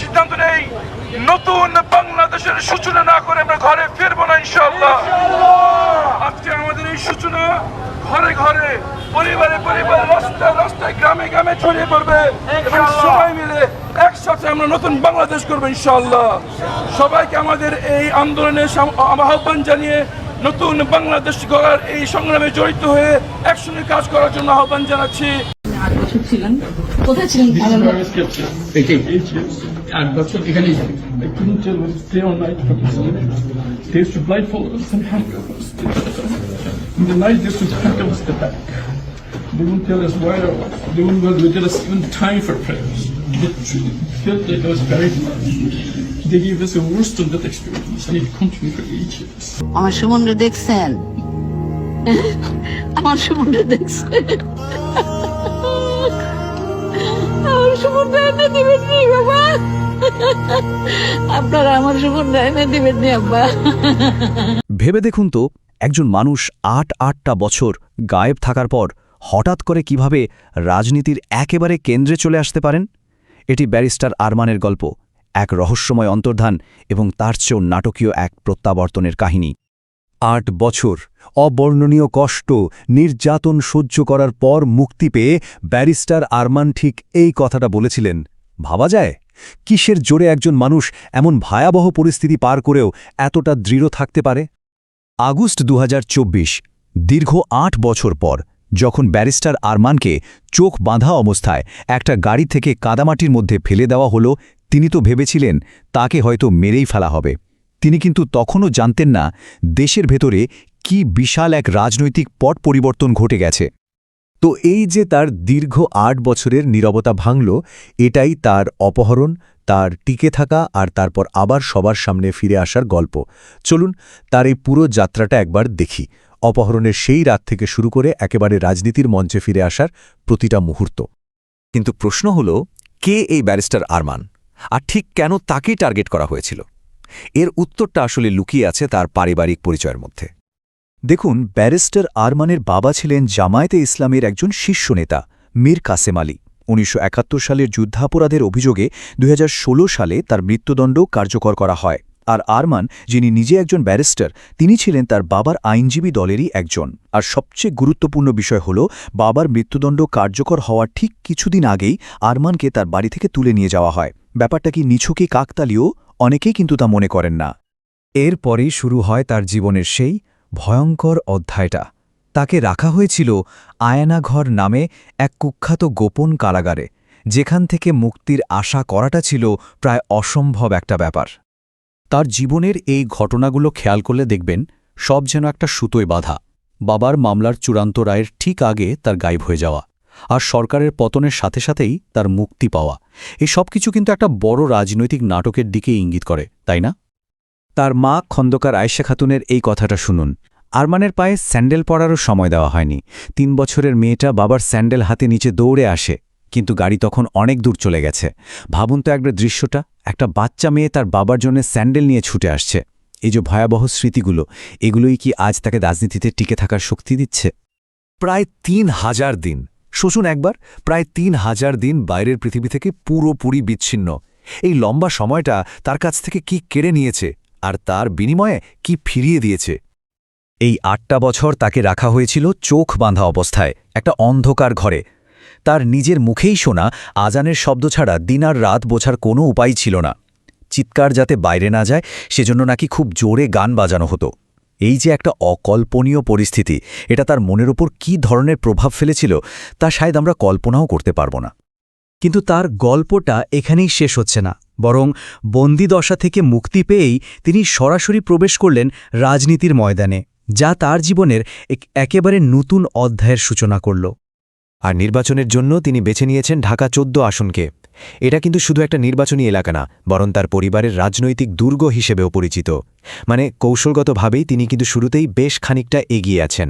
সিদ্ধান্ত নেই। নতুন বাংলাদেশের সূচনা না করে আমরা ঘরে ফিরবো না ইনশাল্লাহ আজকে আমাদের এই সূচনা ঘরে ঘরে পরিবারে পরিবারে রাস্তায় রাস্তায় গ্রামে গ্রামে ছড়িয়ে পড়বে। এবং সবাই মিলে একসাথে আমরা নতুন বাংলাদেশ করব ইনশাল্লাহ সবাইকে আমাদের এই আন্দোলনে আহ্বান জানিয়ে নতুন বাংলাদেশ গড়ার এই সংগ্রামে জড়িত হয়ে একসঙ্গে কাজ করার জন্য আহ্বান জানাচ্ছি। ছিলেন। কোথায় ছিলেন? আট বছর এখানেই I couldn't tell whether it's day or night from the sun. They used to blindfold us and handcuff us. In the night, they used to handcuff us the back. They wouldn't tell us where or what. They wouldn't really tell us even time for prayers. It felt like I was buried alive. They gave us a worse than that experience, and it continued for eight years. আমার সুমনরে দেখছেন আমার সুমনরে দেখছেন আমার সুমনটা এনে দিবেন নি বাবা আপনারা আমার সুমনটা এনে দিবেন আব্বা। ভেবে দেখুন তো, একজন মানুষ আট আটটা বছর গায়েব থাকার পর হঠাৎ করে কীভাবে রাজনীতির একেবারে কেন্দ্রে চলে আসতে পারেন? এটি ব্যারিস্টার আরমানের গল্প, এক রহস্যময় অন্তর্ধান এবং তার চেয়েও নাটকীয় এক প্রত্যাবর্তনের কাহিনী। আট বছর অবর্ণনীয় কষ্ট, নির্যাতন সহ্য করার পর মুক্তি পেয়ে ব্যারিস্টার আরমান ঠিক এই কথাটা বলেছিলেন। ভাবা যায়? কিসের জোরে একজন মানুষ এমন ভয়াবহ পরিস্থিতি পার করেও এতটা দৃঢ় থাকতে পারে? আগস্ট দু হাজার চব্বিশ, দীর্ঘ আট বছর পর, যখন ব্যারিস্টার আরমানকে চোখ বাঁধা অবস্থায় একটা গাড়ি থেকে কাদামাটির মধ্যে ফেলে দেওয়া হলো, তিনি তো ভেবেছিলেন তাকে হয়তো মেরেই ফেলা হবে। তিনি কিন্তু তখনও জানতেন না দেশের ভেতরে কি বিশাল এক রাজনৈতিক পট পরিবর্তন ঘটে গেছে। তো এই যে তার দীর্ঘ আট বছরের নীরবতা ভাঙল, এটাই তার অপহরণ, তার টিকে থাকা আর তারপর আবার সবার সামনে ফিরে আসার গল্প। চলুন তার এই পুরো যাত্রাটা একবার দেখি। অপহরণের সেই রাত থেকে শুরু করে একেবারে রাজনীতির মঞ্চে ফিরে আসার প্রতিটা মুহূর্ত। কিন্তু প্রশ্ন হল, কে এই ব্যারিস্টার আরমান? আর ঠিক কেন তাকেই টার্গেট করা হয়েছিল? এর উত্তরটা আসলে লুকিয়ে আছে তার পারিবারিক পরিচয়ের মধ্যে। দেখুন, ব্যারিস্টার আরমানের বাবা ছিলেন জামায়াতে ইসলামের একজন শীর্ষ নেতা, মীর কাসেম আলী। উনিশশো একাত্তর সালের যুদ্ধাপরাধের অভিযোগে দুই হাজার ষোলো সালে তার মৃত্যুদণ্ড কার্যকর করা হয়। আর আরমান, যিনি নিজে একজন ব্যারিস্টার, তিনি ছিলেন তার বাবার আইনজীবী দলেরই একজন। আর সবচেয়ে গুরুত্বপূর্ণ বিষয় হল, বাবার মৃত্যুদণ্ড কার্যকর হওয়ার ঠিক কিছুদিন আগেই আরমানকে তার বাড়ি থেকে তুলে নিয়ে যাওয়া হয়। ব্যাপারটা কি নিছকে কাকতালীয়? অনেকেই কিন্তু তা মনে করেন না। এরপরেই শুরু হয় তার জীবনের সেই ভয়ঙ্কর অধ্যায়টা। তাকে রাখা হয়েছিল আয়নাঘর নামে এক কুখ্যাত গোপন কারাগারে, যেখান থেকে মুক্তির আশা করাটা ছিল প্রায় অসম্ভব একটা ব্যাপার। তার জীবনের এই ঘটনাগুলো খেয়াল করলে দেখবেন, সব যেন একটা সুতোয় বাধা। বাবার মামলার চূড়ান্ত রায়ের ঠিক আগে তার গায়েব হয়ে যাওয়া, আর সরকারের পতনের সাথে সাথেই তার মুক্তি পাওয়া। এই সব কিছু কিন্তু একটা বড় রাজনৈতিক নাটকের দিকে ইঙ্গিত করে, তাই না? তার মা খন্দকার আয়েশা খাতুনের এই কথাটা শুনুন। আরমানের পায়ে স্যান্ডেল পরারও সময় দেওয়া হয়নি। তিন বছরের মেয়েটা বাবার স্যান্ডেল হাতে নিচে দৌড়ে আসে, কিন্তু গাড়ি তখন অনেক দূর চলে গেছে। ভাবুন তো একবার দৃশ্যটা, একটা বাচ্চা মেয়ে তার বাবার জন্য স্যান্ডেল নিয়ে ছুটে আসছে। এই যে ভয়াবহ স্মৃতিগুলো, এগুলোই কি আজ তাকে রাজনীতিতে টিকে থাকার শক্তি দিচ্ছে? প্রায় তিন হাজার দিন। শোষণ একবার, প্রায় তিন হাজার দিন বাইরের পৃথিবী থেকে পুরোপুরি বিচ্ছিন্ন। এই লম্বা সময়টা তার কাছ থেকে কি কেড়ে নিয়েছে? আর তার বিনিময়ে কি ফিরিয়ে দিয়েছে? এই আটটা বছর তাকে রাখা হয়েছিল চোখ বাঁধা অবস্থায়, একটা অন্ধকার ঘরে। তার নিজের মুখেই শোনা, আজানের শব্দ ছাড়া দিন আর রাত বোঝার কোনো উপায় ছিল না। চিৎকার যাতে বাইরে না যায়, সেজন্য নাকি খুব জোরে গান বাজানো হতো। এই যে একটা অকল্পনীয় পরিস্থিতি, এটা তার মনের ওপর কী ধরনের প্রভাব ফেলেছিল, তা শায়দ আমরা কল্পনাও করতে পারব না। কিন্তু তার গল্পটা এখানেই শেষ হচ্ছে না। বরং বন্দিদশা থেকে মুক্তি পেয়েই তিনি সরাসরি প্রবেশ করলেন রাজনীতির ময়দানে যা তার জীবনের এক একেবারে নতুন অধ্যায়ের সূচনা করল। আর নির্বাচনের জন্য তিনি বেছে নিয়েছেন ঢাকা চোদ্দ আসনকে। এটা কিন্তু শুধু একটা নির্বাচনী এলাকা না বরং তার পরিবারের রাজনৈতিক দুর্গ হিসেবেও পরিচিত। মানে কৌশলগতভাবেই তিনি কিন্তু শুরুতেই বেশ খানিকটা এগিয়ে আছেন।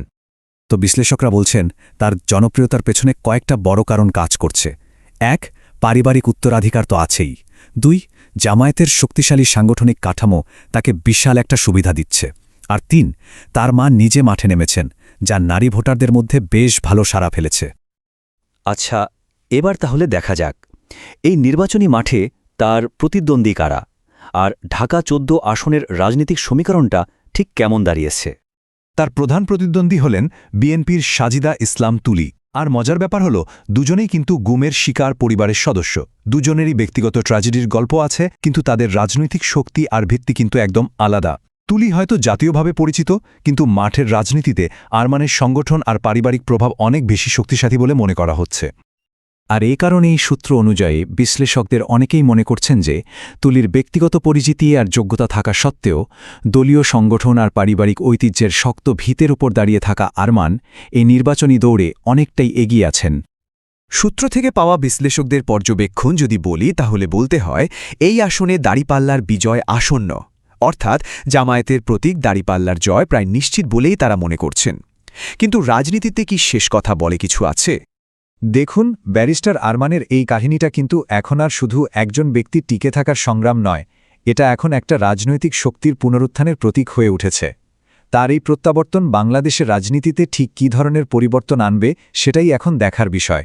তো বিশ্লেষকরা বলছেন তার জনপ্রিয়তার পেছনে কয়েকটা বড় কারণ কাজ করছে। এক পারিবারিক উত্তরাধিকার তো আছেই। দুই, জামায়াতের শক্তিশালী সাংগঠনিক কাঠামো তাকে বিশাল একটা সুবিধা দিচ্ছে। আর তিন, তার মা নিজে মাঠে নেমেছেন, যা নারী ভোটারদের মধ্যে বেশ ভালো সাড়া ফেলেছে। আচ্ছা এবার তাহলে দেখা যাক, এই নির্বাচনী মাঠে তার প্রতিদ্বন্দ্বী কারা? আর ঢাকা চোদ্দ আসনের রাজনৈতিক সমীকরণটা ঠিক কেমন দাঁড়িয়েছে? তার প্রধান প্রতিদ্বন্দ্বী হলেন বিএনপির সাজিদা ইসলাম তুলি। আর মজার ব্যাপার হল, দুজনেই কিন্তু গুমের শিকার পরিবারের সদস্য। দুজনেরই ব্যক্তিগত ট্র্যাজেডির গল্প আছে, কিন্তু তাদের রাজনৈতিক শক্তি আর ভিত্তি কিন্তু একদম আলাদা। তুলি হয়তো জাতীয়ভাবে পরিচিত, কিন্তু মাঠের রাজনীতিতে আরমানের সংগঠন আর পারিবারিক প্রভাব অনেক বেশি শক্তিশালী বলে মনে করা হচ্ছে। আর এ কারণেই সূত্র অনুযায়ী বিশ্লেষকদের অনেকেই মনে করছেন যে তুলির ব্যক্তিগত পরিচিতি আর যোগ্যতা থাকা সত্ত্বেও দলীয় সংগঠন আর পারিবারিক ঐতিহ্যের শক্ত ভিতের উপর দাঁড়িয়ে থাকা আরমান এই নির্বাচনী দৌড়ে অনেকটাই এগিয়ে আছেন। সূত্র থেকে পাওয়া বিশ্লেষকদের পর্যবেক্ষণ যদি বলি, তাহলে বলতে হয়, এই আসনে দাড়িপাল্লার বিজয় আসন্ন। অর্থাৎ জামায়াতের প্রতীক দাড়িপাল্লার জয় প্রায় নিশ্চিত বলেই তারা মনে করছেন। কিন্তু রাজনীতিতে কি শেষ কথা বলে কিছু আছে? দেখুন, ব্যারিস্টার আরমানের এই কাহিনীটা কিন্তু এখন আর শুধু একজন ব্যক্তি টিকে থাকার সংগ্রাম নয়, এটা এখন একটা রাজনৈতিক শক্তির পুনরুত্থানের প্রতীক হয়ে উঠেছে। তার এই প্রত্যাবর্তন বাংলাদেশের রাজনীতিতে ঠিক কী ধরনের পরিবর্তন আনবে, সেটাই এখন দেখার বিষয়।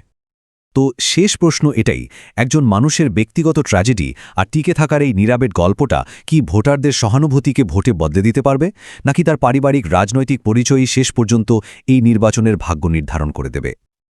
তো শেষ প্রশ্ন এটাই, একজন মানুষের ব্যক্তিগত ট্র্যাজেডি আর টিকে থাকার এই নিরাবেট গল্পটা কি ভোটারদের সহানুভূতিকে ভোটে বদলে দিতে পারবে, নাকি তার পারিবারিক রাজনৈতিক পরিচয়ই শেষ পর্যন্ত এই নির্বাচনের ভাগ্য নির্ধারণ করে দেবে?